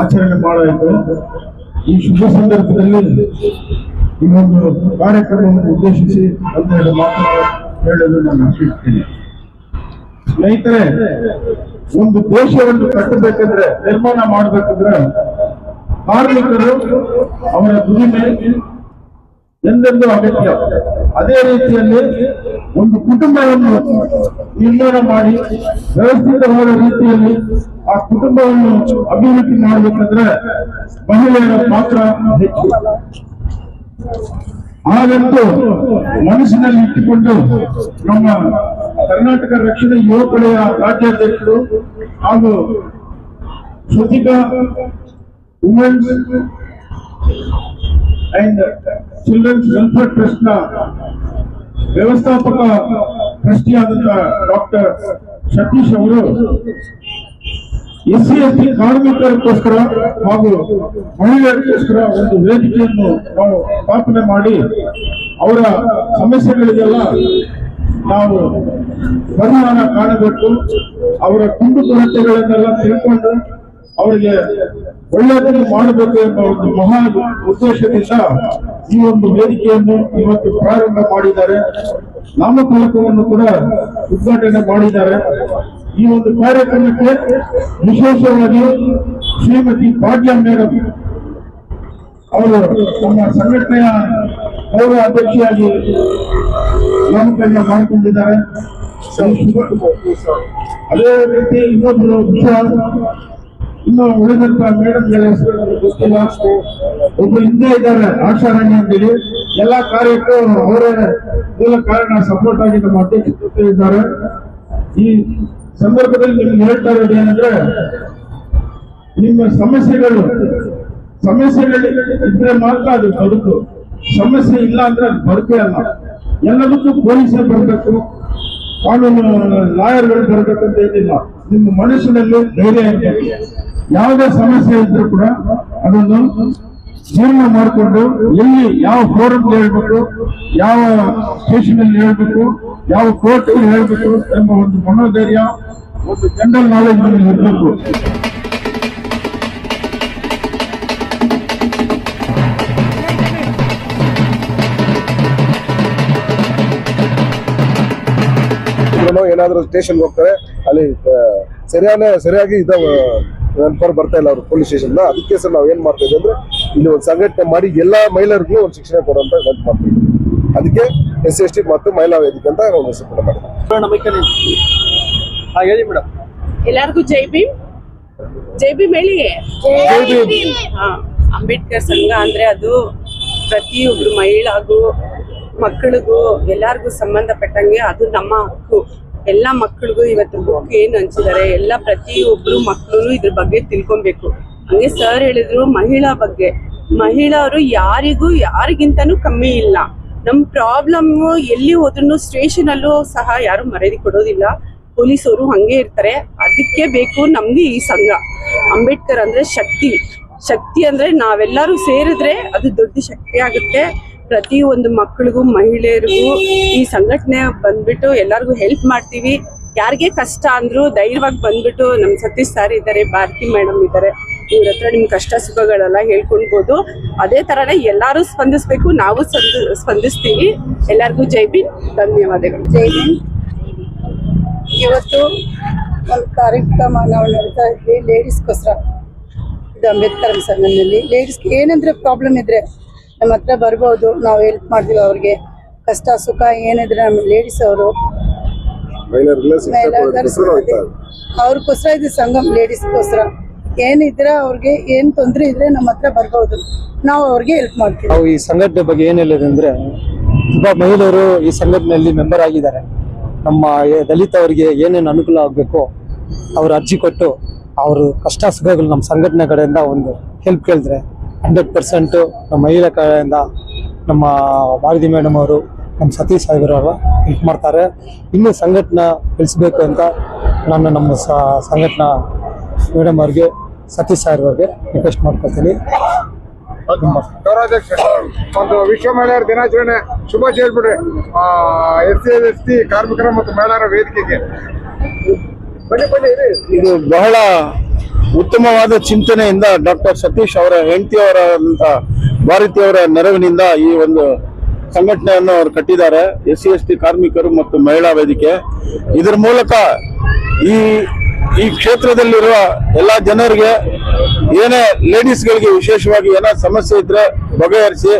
ಆಚರಣೆ ಮಾಡಬೇಕು. ಈ ಶುಭ ಸಂದರ್ಭದಲ್ಲಿ ಈ ಒಂದು ಕಾರ್ಯಕ್ರಮವನ್ನು ಉದ್ದೇಶಿಸಿ ಅಂತೇಳಿ ಮಾತನ್ನು ಹೇಳಲು ನಾನು ಆಶಿಸ್ತೇನೆ ಸ್ನೇಹಿತರೆ, ಒಂದು ದೇಶವನ್ನು ಕಟ್ಟಬೇಕಂದ್ರೆ, ನಿರ್ಮಾಣ ಮಾಡಬೇಕಂದ್ರೆ ಕಾರ್ಮಿಕರು ಅವರ ದುಡಿಮೆ ಎಂದೆಂದು ಅಗತ್ಯ. ಅದೇ ರೀತಿಯಲ್ಲಿ ಒಂದು ಕುಟುಂಬವನ್ನು ನಿರ್ಮಾಣ ಮಾಡಿ ವ್ಯವಸ್ಥಿತವಾದ ರೀತಿಯಲ್ಲಿ ಆ ಕುಟುಂಬವನ್ನು ಅಭಿವೃದ್ಧಿ ಮಾಡಬೇಕಂದ್ರೆ ಮಹಿಳೆಯರ ಪಾತ್ರ ಹೆಚ್ಚು. ಹಾಗಂತೂ ಮನಸ್ಸಿನಲ್ಲಿ ಇಟ್ಟುಕೊಂಡು ನಮ್ಮ ಕರ್ನಾಟಕ ರಕ್ಷಣಾ ಯುವಪಡೆಯ ರಾಜ್ಯಾಧ್ಯಕ್ಷರು ಹಾಗೂ Shrutika women's and children's welfare ಟ್ರಸ್ಟ್ನ ವ್ಯವಸ್ಥಾಪಕ ಟ್ರಸ್ಟಿಯಾದಂತ ಡಾಕ್ಟರ್ ಸತೀಶ್ ಅವರು ಎಸ್ ಸಿ ಎಸ್ ಟಿ ಕಾರ್ಮಿಕರಿಗೋಸ್ಕರ ಹಾಗೂ ಮಹಿಳೆಯರಿಗೋಸ್ಕರ ಒಂದು ವೇದಿಕೆಯನ್ನು ನಾವು ಸ್ಥಾಪನೆ ಮಾಡಿ ಅವರ ಸಮಸ್ಯೆಗಳಿಗೆಲ್ಲ ನಾವು ಪರಿಹಾರ ಕಾಣಬೇಕು. ಅವರ ಕುಂದುಕೊರತೆಗಳನ್ನೆಲ್ಲ ತಿಳ್ಕೊಂಡು ಅವರಿಗೆ ಒಳ್ಳೆಯದನ್ನು ಮಾಡಬೇಕು ಎಂಬ ಒಂದು ಮಹಾ ಉದ್ದೇಶದಿಂದ ಈ ಒಂದು ವೇದಿಕೆಯನ್ನು ಇವತ್ತು ಪ್ರಾರಂಭ ಮಾಡಿದ್ದಾರೆ. ನಾಮಫಲಕವನ್ನು ಕೂಡ ಉದ್ಘಾಟನೆ ಮಾಡಿದ್ದಾರೆ. ಈ ಒಂದು ಕಾರ್ಯಕ್ರಮಕ್ಕೆ ವಿಶೇಷವಾಗಿ ಶ್ರೀಮತಿ ಭಾಗ್ಯ ಮೇಡಮ್ ಅವರು ನಮ್ಮ ಸಂಘಟನೆಯ ಗೌರವ ಅಧ್ಯಕ್ಷೆಯಾಗಿ ನಾಮಕರಣ ಮಾಡಿಕೊಂಡಿದ್ದಾರೆ. ಅದೇ ರೀತಿ ಇನ್ನೊಂದು ವಿಷಯ ಇನ್ನು ಉಳಿದಂತ ಮೇಡಮ್ಗಳ ಹೆಸರು ಗೊತ್ತಿಲ್ಲ. ಒಬ್ಬ ಹಿಂದೆ ಇದ್ದಾರೆ, ಆಶಾರಾಣಿ ಅಂತೇಳಿ. ಎಲ್ಲಾ ಕಾರ್ಯಕ್ಕೂ ಅವರೇ ಮೂಲ ಕಾರಣ ಸಪೋರ್ಟ್ ಆಗಿ ನಮ್ಮ ಅಧ್ಯಕ್ಷ ಜೊತೆ ಇದ್ದಾರೆ. ಈ ಸಂದರ್ಭದಲ್ಲಿ ನಿಮ್ಗೆ ಹೇಳ್ತಾ ಇರೋದು ಏನಂದ್ರೆ, ನಿಮ್ಮ ಸಮಸ್ಯೆಗಳು ಸಮಸ್ಯೆಗಳು ಇದ್ರೆ ಮಾತ್ರ ಅದು ಬದುಕು. ಸಮಸ್ಯೆ ಇಲ್ಲ ಅಂದ್ರೆ ಅದು ಬದುಕೇ ಅಲ್ಲ. ಎಲ್ಲದಕ್ಕೂ ಪೊಲೀಸರು ಬರಬೇಕು, ಕಾನೂನು ಲಾಯರ್ಗಳು ಬರಬೇಕಂತ ಅಂತ ಏನಿಲ್ಲ. ನಿಮ್ಮ ಮನಸ್ಸಿನಲ್ಲಿ ಧೈರ್ಯ ಇರಬೇಕು ಯಾವುದೇ ಸಮಸ್ಯೆ ಇದ್ರೂ ಕೂಡ ಅದನ್ನು ಜೀರ್ಣ ಮಾಡಿಕೊಂಡು ಎಲ್ಲಿ ಯಾವ ಫೋರಂ ಹೇಳ್ಬೇಕು, ಯಾವ ಸ್ಟೇಷನ್ ಅಲ್ಲಿ ಹೇಳ್ಬೇಕು, ಯಾವ ಕೋರ್ಟ್ ಹೇಳ್ಬೇಕು ಎಂಬ ಒಂದು ಮನೋಧೈರ್ಯ, ಒಂದು ಜನರಲ್ ನಾಲೆಜ್ ನಮಗೆ ಇರಬೇಕು. ಏನಾದರೂ ಸ್ಟೇಷನ್ಗೆ ಸ್ಟೇಷನ್ ಹೋಗ್ತಾರೆ, ಅಲ್ಲಿ ಸರಿಯಾದ ಸರಿಯಾಗಿ ಇದ ನೆನಪರ್ ಬರ್ತಾ ಇಲ್ಲ ಅವ್ರು ಪೊಲೀಸ್ ಸ್ಟೇಷನ್ ಅದಕ್ಕೆ ಸರ್ ನಾವು ಏನ್ ಮಾಡ್ತಾ ಇದ್ದೀವಿ ಅಂದ್ರೆ ಇಲ್ಲಿ ಒಂದು ಸಂಘಟನೆ ಮಾಡಿ ಎಲ್ಲಾ ಮಹಿಳೆಯರಿಗೂ ಒಂದು ಶಿಕ್ಷಣ ಕೊಡುವಂತ ಅಂತ ಮಾಡ್ತಾ ಇದ್ದೀವಿ ಅದಕ್ಕೆ ಎಸ್ ಎಸ್ ಟಿ ಮತ್ತು ಮಹಿಳಾ ವೇದಿಕೆ ಅಂತ ಒಂದು ಹೆಸರು ಕೂಡ ಮಾಡಿದ್ದೀವಿ ಹಾ ಹೇಳಿ ಮೇಡಮ್. ಎಲ್ಲರಿಗೂ ಜೈ ಭೀಮ್. ಜೈ ಭೀಮ್ ಹೇಳಿ. ಹಾ, ಅಂಬೇಡ್ಕರ್ ಸಂಘ ಅಂದ್ರೆ ಅದು ಪ್ರತಿಯೊಬ್ರು ಮಹಿಳಾಗೂ ಮಕ್ಕಳಿಗೂ ಎಲ್ಲಾರ್ಗೂ ಸಂಬಂಧಪಟ್ಟಂಗೆ ಅದು ನಮ್ಮ ಹಕ್ಕು. ಎಲ್ಲ ಮಕ್ಕಳಿಗೂ ಇವತ್ತು ಬುಕ್ ಏನು ಹಂಚಿದ್ದಾರೆ ಎಲ್ಲ ಪ್ರತಿಯೊಬ್ಬರು ಮಕ್ಕಳು ಇದ್ರ ಬಗ್ಗೆ ತಿಳ್ಕೊಬೇಕು. ಹಂಗೆ ಸರ್ ಹೇಳಿದ್ರು ಮಹಿಳಾ ಬಗ್ಗೆ. ಮಹಿಳೆಯರು ಯಾರಿಗೂ ಯಾರಿಗಿಂತನೂ ಕಮ್ಮಿ ಇಲ್ಲ. ನಮ್ ಪ್ರಾಬ್ಲಮ್ ಎಲ್ಲಿ ಹೋದ್ರು ಸ್ಟೇಷನ್ ಅಲ್ಲೂ ಸಹ ಯಾರು ಮರ್ಯಾದೆ ಕೊಡೋದಿಲ್ಲ. ಪೊಲೀಸರು ಹಂಗೆ ಇರ್ತಾರೆ. ಅದಕ್ಕೆ ಬೇಕು ನಮ್ಗೆ ಈ ಸಂಘ. ಅಂಬೇಡ್ಕರ್ ಅಂದ್ರೆ ಶಕ್ತಿ. ಶಕ್ತಿ ಅಂದ್ರೆ ನಾವೆಲ್ಲರೂ ಸೇರಿದ್ರೆ ಅದು ದೊಡ್ಡ ಶಕ್ತಿ ಆಗುತ್ತೆ. ಪ್ರತಿ ಒಂದು ಮಕ್ಕಳಿಗೂ, ಮಹಿಳೆಯರಿಗೂ ಈ ಸಂಘಟನೆ ಬಂದ್ಬಿಟ್ಟು ಎಲ್ಲರಿಗೂ ಹೆಲ್ಪ್ ಮಾಡ್ತೀವಿ. ಯಾರಿಗೆ ಕಷ್ಟ ಅಂದ್ರು ಧೈರ್ಯವಾಗಿ ಬಂದ್ಬಿಟ್ಟು ನಮ್ಮ ಸತೀಶ್ ಸಾರ್ ಇದ್ದಾರೆ, ಭಾರತಿ ಮೇಡಮ್ ಇದ್ದಾರೆ. ಇವ್ರ ಹತ್ರ ನಿಮ್ ಕಷ್ಟ ಸುಖಗಳೆಲ್ಲ ಹೇಳ್ಕೊಳ್ಬೋದು. ಅದೇ ತರನೇ ಎಲ್ಲಾರು ಸ್ಪಂದಿಸ್ಬೇಕು, ನಾವು ಸ್ಪಂದ- ಸ್ಪಂದಿಸ್ತೀವಿ. ಎಲ್ಲರಿಗೂ ಜೈ ಬಿನ್ ಧನ್ಯವಾದಗಳು. ಜೈ ಬಿನ್ ಇವತ್ತು ಒಂದು ಕಾರ್ಯಕ್ರಮ ನಾವು ನಡೀತಾ ಇದ್ವಿ ಲೇಡೀಸ್ಗೋಸ್ಕರ ಇದು ಅಂಬೇಡ್ಕರ್ ಸಂಘದಲ್ಲಿ ಲೇಡೀಸ್ಗೆ ಏನಂದ್ರೆ ಪ್ರಾಬ್ಲಮ್ ಇದ್ರೆ ನಮ್ಮ ಹತ್ರ ಬರ್ಬೋದು ನಾವು ಹೆಲ್ಪ್ ಮಾಡ್ತೀವಿ ಅವ್ರಿಗೆ. ಕಷ್ಟ ಸುಖ ಏನಿದ್ರೆ ನಮ್ಮ ಲೇಡೀಸ್ ಅವರು. ಅವ್ರಿಗೋಸ್ಕರ ಇದು ಸಂಘಂ ಲೇಡೀಸ್ಗೋಸ್ಕರ ಏನಿದ್ರೆ ಅವ್ರಿಗೆ ಏನ್ ತೊಂದರೆ ಇದ್ರೆ ನಮ್ಮ ಹತ್ರ ಬರ್ಬೋದು. ನಾವು ಅವ್ರಿಗೆ ಹೆಲ್ಪ್ ಮಾಡ್ತೀವಿ. ನಾವು ಈ ಸಂಘಟನೆ ಬಗ್ಗೆ ಏನ್ ಹೇಳಿದೆ ಅಂದ್ರೆ ತುಂಬಾ ಮಹಿಳೆಯರು ಈ ಸಂಘಟನೆಯಲ್ಲಿ ಮೆಂಬರ್ ಆಗಿದ್ದಾರೆ. ನಮ್ಮ ದಲಿತ ಅವರಿಗೆ ಏನೇನು ಅನುಕೂಲ ಆಗಬೇಕು ಅವ್ರು ಅರ್ಜಿ ಕೊಟ್ಟು ಅವರು ಕಷ್ಟ ಸುಖಗಳು ನಮ್ಮ ಸಂಘಟನೆ ಕಡೆಯಿಂದ ಒಂದು ಹೆಲ್ಪ್ ಕೇಳಿದ್ರೆ ಹಂಡ್ರೆಡ್ ಪರ್ಸೆಂಟು ನಮ್ಮ ಮಹಿಳೆ ಕಡೆಯಿಂದ ನಮ್ಮ ಭಾರತಿ ಮೇಡಮ್ ಅವರು ನಮ್ಮ ಸತೀಶ್ ಅವರು ಹೆಲ್ಪ್ ಮಾಡ್ತಾರೆ. ಇನ್ನೂ ಸಂಘಟನೆ ಬೆಳೆಸಬೇಕು ಅಂತ ನಾನು ನಮ್ಮ ಸಂಘಟನ ಮೇಡಮ್ ಅವ್ರಿಗೆ ಸತೀಶ್ ಸಾಹೇಬ್ ಅವ್ರಿಗೆ ರಿಕ್ವೆಸ್ಟ್ ಮಾಡ್ಕೊತೀನಿ ತುಂಬ ಗೌರವಾಧ್ಯಕ್ಷ ಒಂದು ವಿಶ್ವ ಮಹಿಳೆಯರ ದಿನಾಚರಣೆ ಶುಭಾಶಯ ಹೇಳ್ಬಿಡ್ರಿ. ಎಸ್ ಸಿ ಎಸ್ ಟಿ ಕಾರ್ಮಿಕರ ಮತ್ತು ಮಹಿಳೆಯರ ವೇದಿಕೆಗೆ. ಬನ್ನಿ ಬನ್ನಿ ಇದು ಬಹಳ ಉತ್ತಮವಾದ ಚಿಂತನೆಯಿಂದ ಡಾಕ್ಟರ್ ಸತೀಶ್ ಅವರ ಹೆಂಡತಿಯವರಂತ ಭಾರತೀಯವರ ನೆರವಿನಿಂದ ಈ ಒಂದು ಸಂಘಟನೆಯನ್ನು ಅವರು ಕಟ್ಟಿದ್ದಾರೆ. ಎಸ್ ಸಿ ಎಸ್ ಟಿ ಕಾರ್ಮಿಕರು ಮತ್ತು ಮಹಿಳಾ ವೇದಿಕೆ. ಇದರ ಮೂಲಕ ಈ ಈ ಕ್ಷೇತ್ರದಲ್ಲಿರುವ ಎಲ್ಲ ಜನರಿಗೆ, ಏನೇ ಲೇಡೀಸ್ಗಳಿಗೆ ವಿಶೇಷವಾಗಿ ಏನೋ ಸಮಸ್ಯೆ ಇದ್ರೆ ಬಗೆಹರಿಸಿ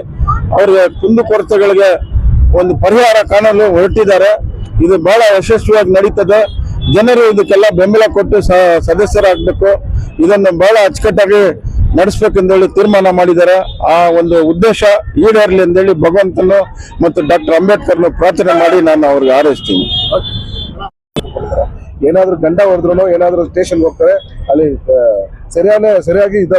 ಅವ್ರಿಗೆ ಕುಂದುಕೊರತೆಗಳಿಗೆ ಒಂದು ಪರಿಹಾರ ಕಾಣಲು ಹೊರಟಿದ್ದಾರೆ. ಇದು ಬಹಳ ಯಶಸ್ವಿಯಾಗಿ ನಡೀತದೆ. ಜನರು ಇದಕ್ಕೆಲ್ಲ ಬೆಂಬಲ ಕೊಟ್ಟು ಸದಸ್ಯರಾಗಬೇಕು. ಇದನ್ನು ಬಹಳ ಅಚ್ಚುಕಟ್ಟಾಗಿ ನಡೆಸ್ಬೇಕೆಂದೇಳಿ ತೀರ್ಮಾನ ಮಾಡಿದ್ದಾರೆ. ಆ ಒಂದು ಉದ್ದೇಶ ಈಡೇರಲಿ ಅಂತೇಳಿ ಭಗವಂತನು ಮತ್ತು ಡಾಕ್ಟರ್ ಅಂಬೇಡ್ಕರ್ನು ಪ್ರಾರ್ಥನೆ ಮಾಡಿ ನಾನು ಅವ್ರಿಗೆ ಆರೈಸ್ತೀನಿ ಏನಾದರೂ ಗಂಡ ಹೊಡೆದ್ರು ಏನಾದರೂ ಸ್ಟೇಷನ್ ಹೋಗ್ತಾರೆ. ಅಲ್ಲಿ ಸರಿಯಾದ ಸರಿಯಾಗಿ ಇದ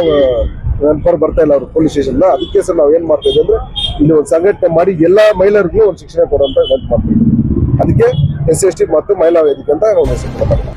ಬರ್ತಾ ಇಲ್ಲ ಅವರು ಪೊಲೀಸ್ ಸ್ಟೇಷನ್ ಅದಕ್ಕೆ ಸರ್ ನಾವು ಏನ್ ಮಾಡ್ತಾ ಇದ್ದೀವಿ ಅಂದ್ರೆ ಇಲ್ಲಿ ಒಂದು ಸಂಘಟನೆ ಮಾಡಿ ಎಲ್ಲಾ ಮಹಿಳೆಯರಿಗೂ ಒಂದು ಶಿಕ್ಷಣ ಕೊಡುವಂತ ನೆನಪು ಮಾಡ್ತೀವಿ ಅದಕ್ಕೆ ಎಸ್ ಟಿ ಮತ್ತು ಮಹಿಳಾ ವೇದಿಕೆ ಅಂತ ಹೆಸರು ಕೊಡ್ತಾರೆ